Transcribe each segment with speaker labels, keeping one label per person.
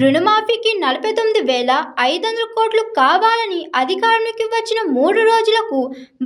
Speaker 1: రుణమాఫీకి నలభై తొమ్మిది వేల ఐదు వందల కోట్లు కావాలని అధికారంలోకి వచ్చిన మూడు రోజులకు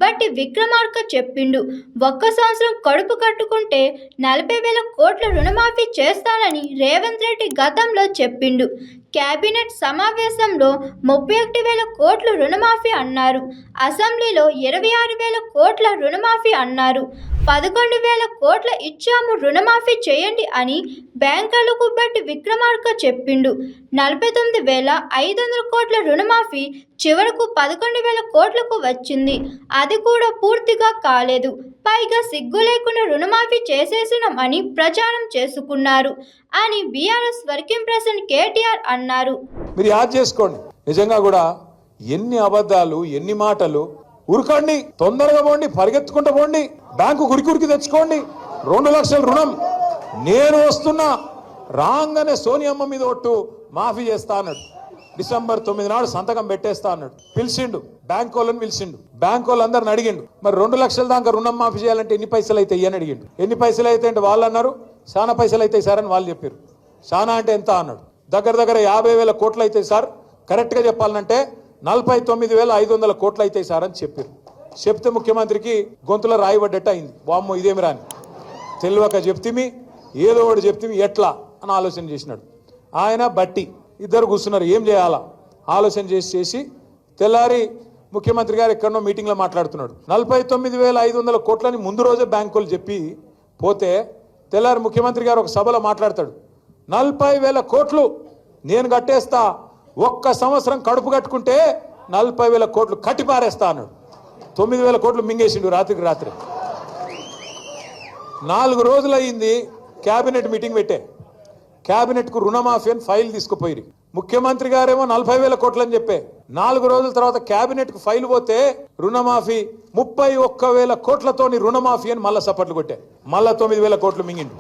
Speaker 1: బట్టి విక్రమార్క చెప్పిండు. ఒక్క సంవత్సరం కడుపు కట్టుకుంటే నలభై వేల కోట్ల రుణమాఫీ చేస్తానని రేవంత్ రెడ్డి గతంలో చెప్పిండు. కేబినెట్ సమావేశంలో ముప్పై ఒకటి వేల కోట్లు రుణమాఫీ అన్నారు. అసెంబ్లీలో ఇరవై ఆరు వేల కోట్ల రుణమాఫీ అన్నారు. పదకొండు వేల కోట్ల ఇచ్చాము రుణమాఫీ చేయండి అని బ్యాంకర్లకు బట్టి విక్రమార్క చెప్పిండు. నలభై తొమ్మిది వేల ఐదు వందల కోట్ల రుణమాఫీ చివరకు పదకొండు వేల కోట్లకు వచ్చింది. అది కూడా పూర్తిగా కాలేదు. పైగా సిగ్గు లేకుండా రుణమాఫీ చేసేసినాం అని ప్రచారం చేసుకున్నారు అని బీఆర్ఎస్ వర్కింగ్ ప్రెసిడెంట్ కేటీఆర్ అన్నారు.
Speaker 2: మీరు యాద్ చేసుకోండి. నిజంగా కూడా ఎన్ని అబద్ధాలు ఎన్ని మాటలు ఉరకండి తొందరగా పోండి పరిగెత్తుకుంటూ పోండి. బ్యాంకు గురికురికి తెచ్చుకోండి. రెండు లక్షల రుణం. నేను వస్తున్నా రాగానే సోనియమ్మ మీద ఒట్టు మాఫీ చేస్తా అన్నాడు. డిసెంబర్ తొమ్మిది నాడు సంతకం పెట్టేస్తా అన్నాడు. పిలిచిండు. బ్యాంక్ వాళ్ళని పిలిచిండు. బ్యాంక్ వాళ్ళందరిని అడిగిండు. మరి రెండు లక్షల దాకా రుణం మాఫీ చేయాలంటే ఎన్ని పైసలు అయితే అని అడిగిండు. ఎన్ని పైసలు అయితే అంటే వాళ్ళు అన్నారు చాలా పైసలు అయితే సార్ అని వాళ్ళు చెప్పారు. చాలా అంటే ఎంత? అన్నాడు. దగ్గర దగ్గర యాభై వేల కోట్లు అయితే సార్. కరెక్ట్గా చెప్పాలంటే నలభై తొమ్మిది వేల ఐదు వందల కోట్లు అయితే సార్ అని చెప్పారు. చెప్తే ముఖ్యమంత్రికి గొంతులో రాయబడ్డట్టు అయింది. వామ్మో ఇదేమి రాని. తెలియక చెప్తిమి ఏదో ఒకటి చెప్తిమి ఎట్లా అని ఆలోచన చేసినాడు. ఆయన బట్టి ఇద్దరు కూర్చున్నారు ఏం చేయాలా? ఆలోచన చేసి చేసి తెల్లారి ముఖ్యమంత్రి గారు ఎక్కడో మీటింగ్లో మాట్లాడుతున్నాడు. నలభై తొమ్మిది వేల ఐదు వందల కోట్లని ముందు రోజే బ్యాంకులు చెప్పి పోతే తెల్లారి ముఖ్యమంత్రి గారు ఒక సభలో మాట్లాడతాడు. నలభై వేల కోట్లు నేను కట్టేస్తా ఒక్క సంవత్సరం కడుపు కట్టుకుంటే నలభై వేల కోట్లు కట్టిపారేస్తా అన్నాడు. తొమ్మిది వేల కోట్లు మింగేసిండు రాత్రికి రాత్రి. నాలుగు రోజులు క్యాబినెట్ మీటింగ్ పెట్టే. క్యాబినెట్కు రుణమాఫీ అని ఫైల్ తీసుకుపోయి ముఖ్యమంత్రి గారేమో నలభై వేల కోట్లు అని చెప్పే. నాలుగు రోజుల తర్వాత క్యాబినెట్కు ఫైల్ పోతే రుణమాఫీ ముప్పై ఒక్క వేల కోట్లతోని రుణమాఫీ అని మళ్ళా సపట్లు కొట్టే. మళ్ళా తొమ్మిది వేల కోట్లు మింగిండు.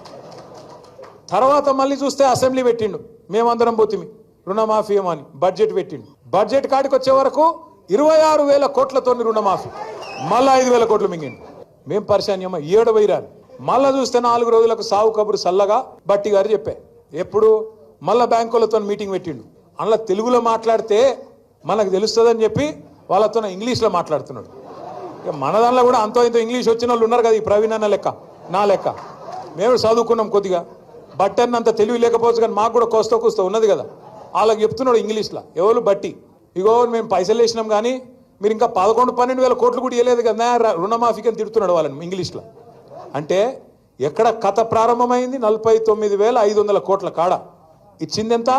Speaker 2: తర్వాత మళ్ళీ చూస్తే అసెంబ్లీ పెట్టిండు. మేమందరం పోతిమి. రుణమాఫీ ఏమో అని. బడ్జెట్ పెట్టిండు. బడ్జెట్ కాడికి వచ్చే వరకు ఇరవై ఆరు వేల కోట్లతోని రుణమాఫీ. మళ్ళా ఐదు వేల కోట్లు మింగింది. మేం పరిశాన్యమా ఏడు వైరాలు మళ్ళా చూస్తే నాలుగు రోజులకు సావు కబురు సల్లగా బట్టి గారు చెప్పే. ఎప్పుడు? మళ్ళా బ్యాంకులతో మీటింగ్ పెట్టిండు. అందులో తెలుగులో మాట్లాడితే మనకు తెలుస్తుందని చెప్పి వాళ్ళతో ఇంగ్లీష్లో మాట్లాడుతున్నాడు. ఇక మన దానిలో కూడా అంతో ఇంతో ఇంగ్లీష్ వచ్చిన వాళ్ళు ఉన్నారు కదా ఈ ప్రవీణ్ అన్న లెక్క నా లెక్క. మేము చదువుకున్నాం కొద్దిగా. బట్టన్నంత తెలివి లేకపోవచ్చు కానీ మాకు కూడా కోస్తో కూస్తో ఉన్నది కదా. వాళ్ళకి చెప్తున్నాడు ఇంగ్లీష్లో. ఎవరు? బట్టి. ఇగో మేము పైసలు వేసినాం కానీ మీరు ఇంకా పదకొండు పన్నెండు వేల కోట్లు కూడా ఇవ్వలేదు కదా రుణమాఫీకి అని తిడుతున్నాడు వాళ్ళని ఇంగ్లీష్లో. అంటే ఎక్కడ కథ ప్రారంభమైంది? నలభై తొమ్మిది వేల ఐదు వందల కోట్ల కాడ. ఇచ్చింది ఎంత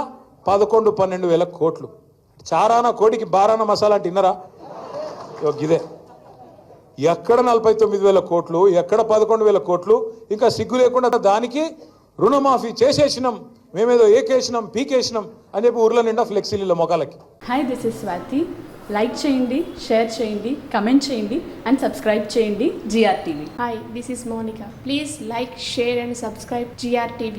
Speaker 2: పదకొండు పన్నెండు వేల కోట్లు. చారాన కోటికి బారాన మసాలా అంటే విన్నరా ఎక్కడ నలభై తొమ్మిది వేల కోట్లు? ఎక్కడ పదకొండు వేల కోట్లు? ఇంకా సిగ్గు లేకుండా దానికి రుణమాఫీ చేసేసినాం. మేమేదో ఏకేసినాం పీకేసినాం అని చెప్పి ఊర్ల నిండా ఫ్లెక్సీల మొఖాలకి
Speaker 3: hi this is Swathi like చేయండి షేర్ చేయండి కమెంట్ చేయండి అండ్ సబ్స్క్రైబ్ చేయండి GR TV
Speaker 4: Hi, this is Monica. Please like, share, and subscribe GRTV.